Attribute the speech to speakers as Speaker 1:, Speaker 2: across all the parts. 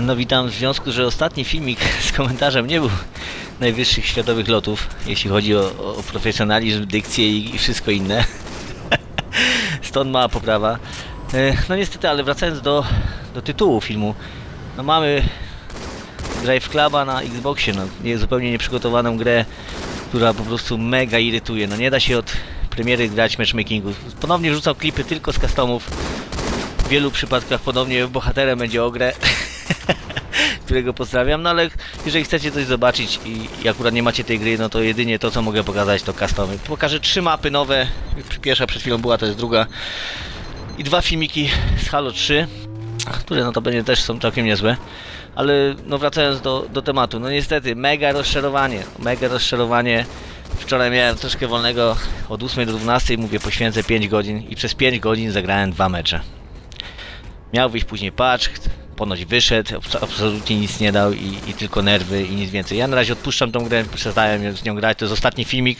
Speaker 1: No witam w związku, że ostatni filmik z komentarzem nie był najwyższych światowych lotów, jeśli chodzi o, o profesjonalizm, dykcję i, i wszystko inne. Stąd mała poprawa. E, No niestety, ale wracając do, do tytułu filmu, no mamy Drive Cluba na Xboxie, no nie, zupełnie nieprzygotowaną grę, która po prostu mega irytuje. No nie da się od premiery grać matchmakingu. Ponownie rzucał klipy tylko z customów. W wielu przypadkach podobnie bohaterem będzie Ogre, którego pozdrawiam, no ale jeżeli chcecie coś zobaczyć i, i akurat nie macie tej gry, no to jedynie to co mogę pokazać to customy. Pokażę trzy mapy nowe, pierwsza przed chwilą była, to jest druga i dwa filmiki z Halo 3, które no to będzie też są całkiem niezłe. Ale no wracając do, do tematu, no niestety mega rozczarowanie, mega rozczarowanie. Wczoraj miałem troszkę wolnego od 8 do 12, mówię poświęcę 5 godzin i przez 5 godzin zagrałem dwa mecze. Miał wyjść później patch, ponoć wyszedł, abs- absolutnie nic nie dał i, i tylko nerwy i nic więcej. Ja na razie odpuszczam tą grę, przestałem z nią grać, to jest ostatni filmik.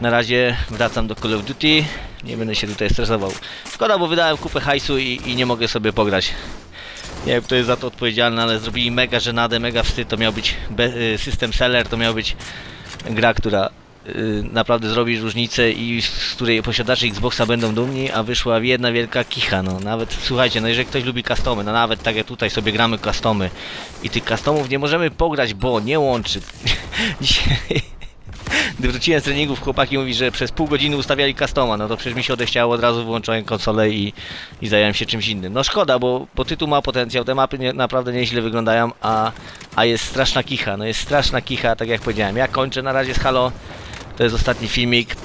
Speaker 1: Na razie wracam do Call of Duty, nie będę się tutaj stresował. Szkoda, bo wydałem kupę hajsu i, i nie mogę sobie pograć. Nie wiem kto jest za to odpowiedzialny, ale zrobili mega żenadę, mega wstyd, to miał być system seller, to miał być gra, która naprawdę zrobi różnicę i z której posiadacze Xboxa będą dumni, a wyszła jedna wielka kicha, no nawet, słuchajcie, no jeżeli ktoś lubi customy, no nawet tak jak tutaj sobie gramy customy i tych customów nie możemy pograć, bo nie łączy. Dzisiaj, gdy wróciłem z treningów, chłopaki mówi, że przez pół godziny ustawiali customa, no to przecież mi się odechciało, od razu wyłączyłem konsolę i, i zająłem się czymś innym. No szkoda, bo, bo tytuł ma potencjał, te mapy nie, naprawdę nieźle wyglądają, a, a jest straszna kicha, no jest straszna kicha, tak jak powiedziałem. Ja kończę na razie z Halo, to jest ostatni filmik.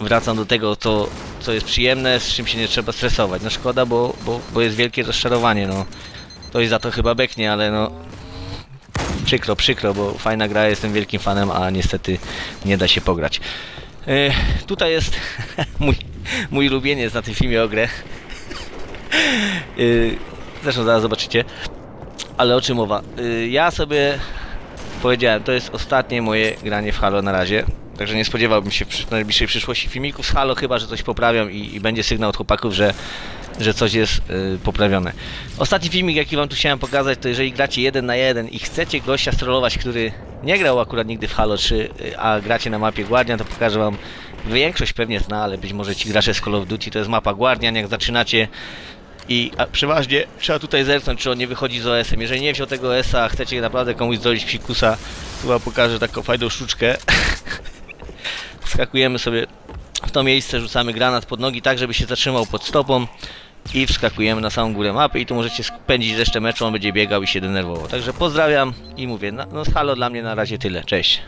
Speaker 1: Wracam do tego, co, co jest przyjemne, z czym się nie trzeba stresować. No szkoda, bo, bo, bo jest wielkie rozczarowanie, no. Ktoś za to chyba beknie, ale no... Przykro, przykro, bo fajna gra, jestem wielkim fanem, a niestety nie da się pograć. E, tutaj jest mój, mój ulubieniec na tym filmie o grę. E, zresztą zaraz zobaczycie. Ale o czym mowa? E, ja sobie powiedziałem, to jest ostatnie moje granie w Halo na razie. Także nie spodziewałbym się w najbliższej przyszłości filmików z Halo, chyba że coś poprawią i, i będzie sygnał od chłopaków, że, że coś jest y, poprawione. Ostatni filmik, jaki wam tu chciałem pokazać, to jeżeli gracie jeden na jeden i chcecie gościa strollować, który nie grał akurat nigdy w Halo 3, y, a gracie na mapie Guardian, to pokażę wam, większość pewnie zna, ale być może ci gracze z Call of Duty, to jest mapa Guardian, jak zaczynacie i przeważnie trzeba tutaj zerknąć, czy on nie wychodzi z OS-em. Jeżeli nie wziął tego OS-a, chcecie naprawdę komuś zrobić psikusa, to wam pokażę taką fajną sztuczkę. Wskakujemy sobie w to miejsce, rzucamy granat pod nogi tak, żeby się zatrzymał pod stopą i wskakujemy na samą górę mapy i tu możecie spędzić resztę meczu, on będzie biegał i się denerwował. Także pozdrawiam i mówię, no, no Halo dla mnie na razie tyle, cześć.